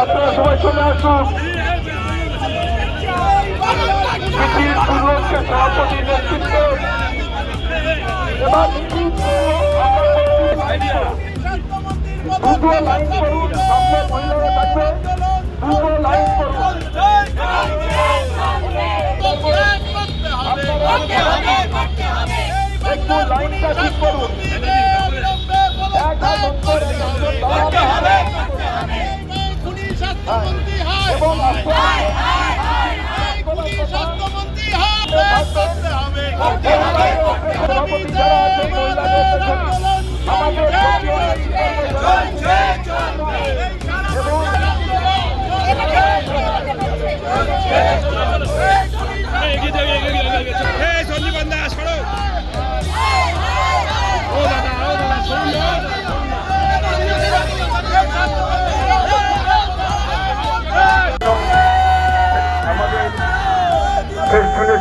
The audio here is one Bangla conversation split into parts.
আপনারা সবাই চলে আসুন সভাপতির নেতৃত্বে। এবার দুটো লাইন করুন সামনে মহিলারা থাকবে। দুটো লাইন এক হাত এবং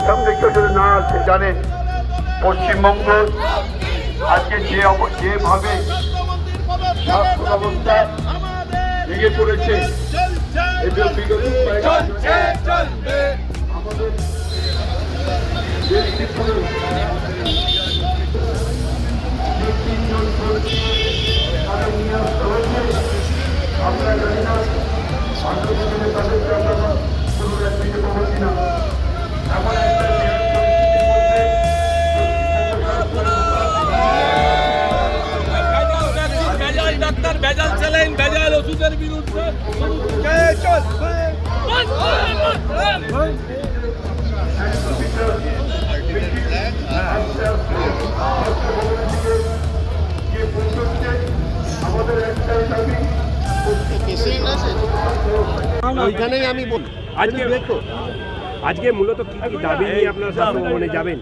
সামনে কেউ যদি না আছে জানেন? পশ্চিমবঙ্গ আজকে যে যেভাবে স্বাস্থ্য ব্যবস্থা ভেঙে পড়েছে আমাদের ওইখানেই আমি বলি। আজকে আজকে মূলত কি কি দাবি নিয়ে আপনারা স্বাস্থ্য ভবনে যাবেন?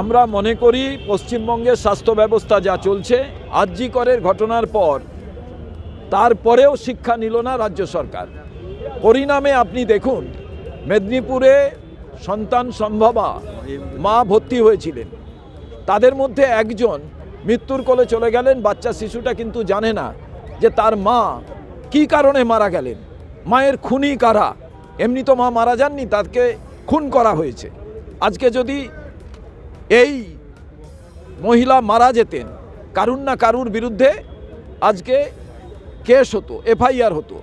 আমরা মনে করি পশ্চিমবঙ্গের স্বাস্থ্য ব্যবস্থা যা চলছে আরজি করের ঘটনার পর তারপরেও শিক্ষা নিল না রাজ্য সরকার। পরিণামে আপনি দেখুন, মেদিনীপুরে সন্তান সম্ভবা মা ভর্তি হয়েছিলেন। তাদের মধ্যে একজন মৃত্যুর কোলে চলে গেলেন, বাচ্চা শিশুটা কিন্তু জানে না যে তার মা কি কারণে মারা গেলেন। মায়ের খুনি কারা? এমনি তো মা মারা যাননি, তাকে খুন করা হয়েছে। আজকে যদি এই মহিলা মারা যেতেন, কারুর না কারুর বিরুদ্ধে আজকে কেস হতো, এফআইআর হতো।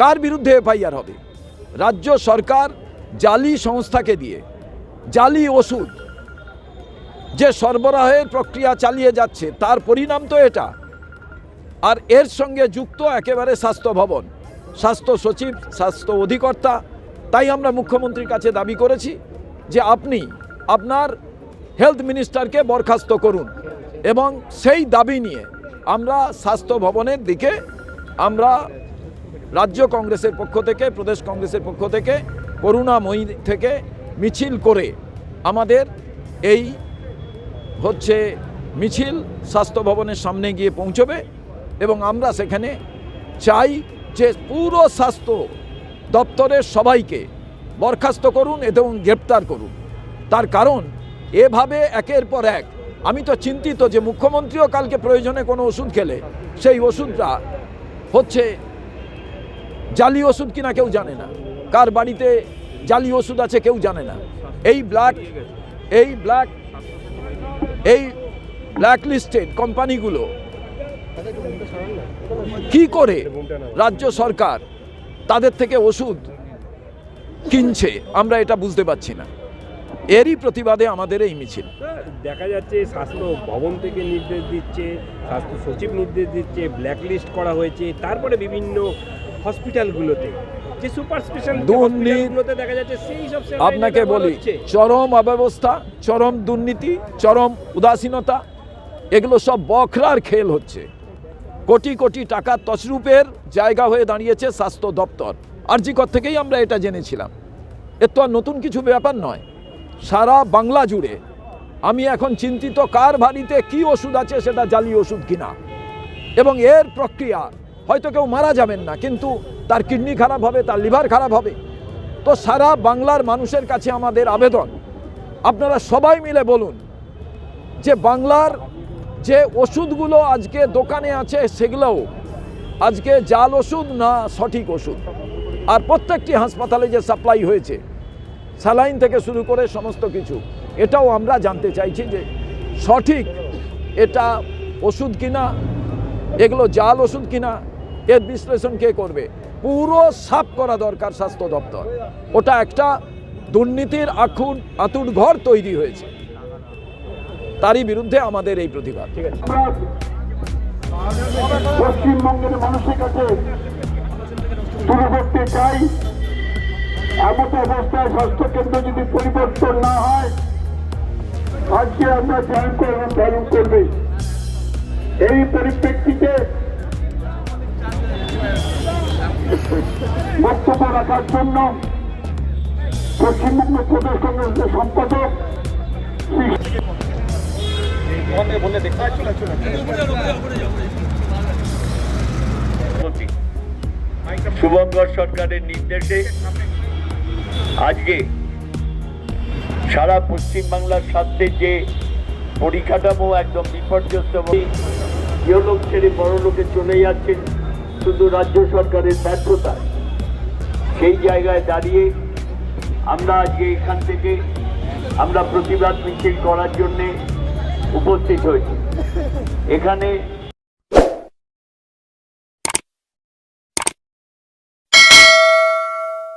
কার বিরুদ্ধে এফআইআর হবে? রাজ্য সরকার জালি সংস্থাকে দিয়ে, জালি ওষুধ, যে সরবরাহের প্রক্রিয়া চালিয়ে যাচ্ছে, তার পরিণাম তো এটা। আর এর সঙ্গে যুক্ত একেবারে স্বাস্থ্য ভবন, স্বাস্থ্য সচিব, স্বাস্থ্য অধিকর্তা, তাই আমরা মুখ্যমন্ত্রীর কাছে দাবি করেছি যে আপনি আপনার হেলথ মিনিস্টারকে বরখাস্ত করুন এবং সেই দাবি নিয়ে আমরা স্বাস্থ্য ভবনের দিকে আমরা রাজ্য কংগ্রেসের পক্ষ থেকে, প্রদেশ কংগ্রেসের পক্ষ থেকে, করুণাময়ী থেকে মিছিল করে আমাদের এই হচ্ছে মিছিল স্বাস্থ্য ভবনের সামনে গিয়ে পৌঁছবে এবং আমরা সেখানে চাই যে পুরো স্বাস্থ্য দপ্তরের সবাইকে বরখাস্ত করুন এবং গ্রেপ্তার করুন। তার কারণ, এভাবে একের পর এক, আমি তো চিন্তিত যে মুখ্যমন্ত্রীও কালকে প্রয়োজনে কোনো ওষুধ খেলে, সেই ওষুধটা হচ্ছে জালি ওষুধ কিনা কেউ জানে না। কার বাড়িতে জালি ওষুধ আছে কেউ জানে না। এই ব্ল্যাক এই ব্ল্যাক এই ব্ল্যাক লিস্টেড কোম্পানিগুলো কি করে রাজ্য সরকার তাদের থেকে ওষুধ কিনছে, আমরা এটা বুঝতে পারছি না। এরই প্রতিবাদে আমাদের এই মিছিল। দেখা যাচ্ছে স্বাস্থ্য ভবন থেকে নির্দেশ দিচ্ছে, স্বাস্থ্য সচিব নির্দেশ দিচ্ছে ব্ল্যাকলিস্ট করা হয়েছে, তারপরে বিভিন্ন হসপিটালগুলোতে যে সুপার স্পেশালিটি হসপিটালগুলোতে দেখা যাচ্ছে সেই সব আপনাকে বলি চরম অব্যবস্থা চরম দুর্নীতি চরম উদাসীনতা এগুলো সব বখরার খেল হচ্ছে। কোটি কোটি টাকা তছরূপের জায়গা হয়ে দাঁড়িয়েছে স্বাস্থ্য দপ্তর। আরজিকর থেকেই আমরা এটা জেনেছিলাম। এর তো আর নতুন কিছু ব্যাপার নয়। সারা বাংলা জুড়ে আমি এখন চিন্তিত কার বাড়িতে কি ওষুধ আছে সেটা জালি ওষুধ কিনা। এবং এর প্রক্রিয়া হয়তো কেউ মারা যাবেন না, কিন্তু তার কিডনি খারাপ হবে, তার লিভার খারাপ হবে। তো সারা বাংলার মানুষের কাছে আমাদের আবেদন। আপনারা সবাই মিলে বলুন যে বাংলার যে ওষুধগুলো আজকে দোকানে আছে, সেগুলোও আজকে জাল ওষুধ না সঠিক ওষুধ? আর প্রত্যেকটি হাসপাতালে যে সাপ্লাই হয়েছে, স্যালাইন থেকে শুরু করে সমস্ত কিছু, এটাও আমরা জানতে চাইছি যে সঠিক এটা ওষুধ কিনা, এগুলো জাল ওষুধ কিনা এর বিশ্লেষণ কে করবে? পুরো সাফ করা দরকার স্বাস্থ্য দপ্তর। ওটা একটা দুর্নীতির আখুন আতুর ঘর তৈরি হয়েছে। তারই বিরুদ্ধে আমাদের এই প্রতিবাদ। ঠিক আছে? পশ্চিমবঙ্গের মানুষের কাছে ধরতে চাই। এমন অবস্থায় স্বাস্থ্যকেন্দ্র যদি পরিবর্তন না হয়, আজকে আমরা জয়েন করব, পালন করবে। এই পরিপ্রেক্ষিতে রাখার জন্য পশ্চিমবঙ্গ প্রদেশ কংগ্রেসের সম্পাদক শুভঙ্কর সরকারের নির্দেশে আজকে সারা পশ্চিমবাংলার স্বার্থে যে পরিকাঠামো একদম বিপর্যস্ত ছেড়ে বড় লোকে চলে যাচ্ছেন, শুধু রাজ্য সরকারের ব্যর্থতা সেই জায়গায় দাঁড়িয়ে আমরা আজকে এখান থেকে আমরা প্রতিবাদ মিছিল করার জন্যে উপস্থিত হয়েছি। এখানে